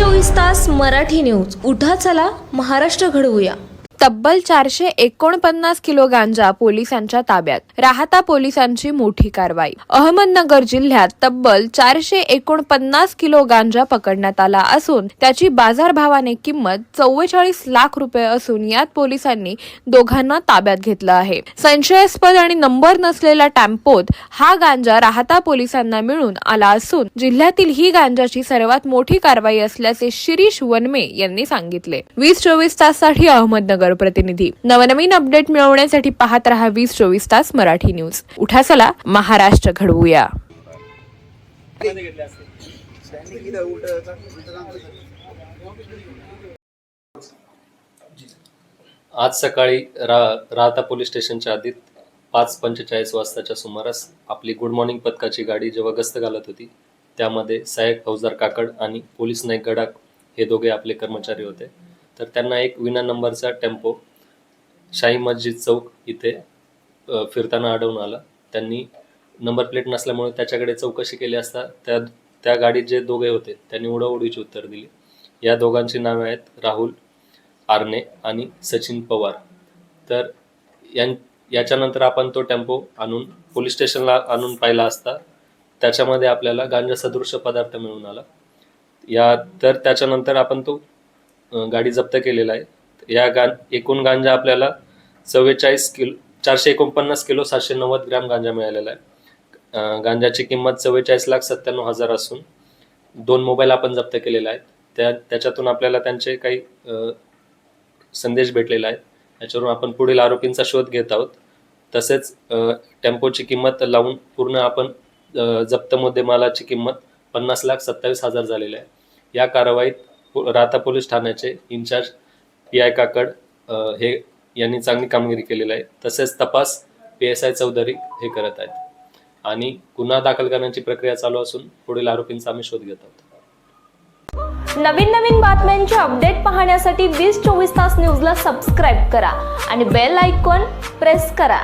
चोवीस तास मराठी न्यूज. उठा चला महाराष्ट्र घडवूया. तब्बल चारशे एकोणपन्नास किलो गांजा पोलिसांच्या ताब्यात. राहता पोलिसांची मोठी कारवाई. अहमदनगर जिल्ह्यात तब्बल चारशे एकोणपन्नास किलो गांजा पकडण्यात आला असून त्याची बाजारभावाने किंमत चव्वेचाळीस लाख रुपये असून यात पोलिसांनी दोघांना ताब्यात घेतलं आहे. संशयास्पद आणि नंबर नसलेल्या टॅम्पोत हा गांजा राहता पोलिसांना मिळून आला असून जिल्ह्यातील ही गांजाची सर्वात मोठी कारवाई असल्याचे शिरीष वनमे यांनी सांगितले. वीस चोवीस ताससाठी अहमदनगर प्रतिनिधी. नवनवीन अपडेट मिळवण्यासाठी पाहत रहा वीस चोवीस तास मराठी न्यूज उठा चला महाराष्ट्र घडवूया. आज सकाळी रा राहता पोलीस स्टेशनच्या आधीत पाच पंचेचाळीस वाजताच्या सुमारास आपली गुड मॉर्निंग पथकाची गाडी जेव्हा गस्त घालत होती त्यामध्ये सहाय्यक फौजदार काकड आणि पोलीस नाईक गडाख हे दोघे आपले कर्मचारी होते. तर त्यांना एक विना नंबरचा टेम्पो शाही मस्जिद चौक इथे फिरताना आढळून आला. त्यांनी नंबर प्लेट नसल्यामुळे त्याच्याकडे चौकशी केली असता त्या त्या गाडीत जे दोघे होते त्यांनी उडवडीची उत्तर दिली. या दोघांची नावे आहेत राहुल आरणे आणि सचिन पवार. तर यां याच्यानंतर आपण तो टेम्पो आणून पोलीस स्टेशनला आणून पाहिला असता त्याच्यामध्ये आपल्याला गांजा सदृश पदार्थ मिळून आला. या तर त्याच्यानंतर आपण तो गाडी जप्त केलेला आहे. या गां एकूण गांजा आपल्याला चव्वेचाळीस किलो चारशे एकोणपन्नास किलो सातशे नव्वद ग्रॅम गांजा मिळालेला आहे. गांजाची किंमत चव्वेचाळीस लाख सत्त्याण्णव हजार असून दोन मोबाईल आपण जप्त केलेले आहेत त्या त्याच्यातून आपल्याला त्यांचे काही संदेश भेटलेला आहे. याच्यावरून आपण पुढील आरोपींचा शोध घेत आहोत. तसेच टेम्पोची किंमत लावून पूर्ण आपण जप्त मुद्देमालाची किंमत पन्नास लाख सत्तावीस हजार झालेली आहे. या कारवाईत राहता पोलीस ठाण्याचे इन्चार्ज पी आय काकड हे यांनी चांगली कामगिरी केलेली आहे. तसेच तपास पी एस आय चौधरी हे करत आहेत. आणि गुन्हा दाखल करण्याची प्रक्रिया चालू असून पुढील आरोपींचा आम्ही शोध घेत आहोत. नवीन नवीन बातम्यांचे अपडेट पाहण्यासाठी वीस चोवीस तास न्यूजला सबस्क्राईब करा आणि बेल आयकॉन प्रेस करा.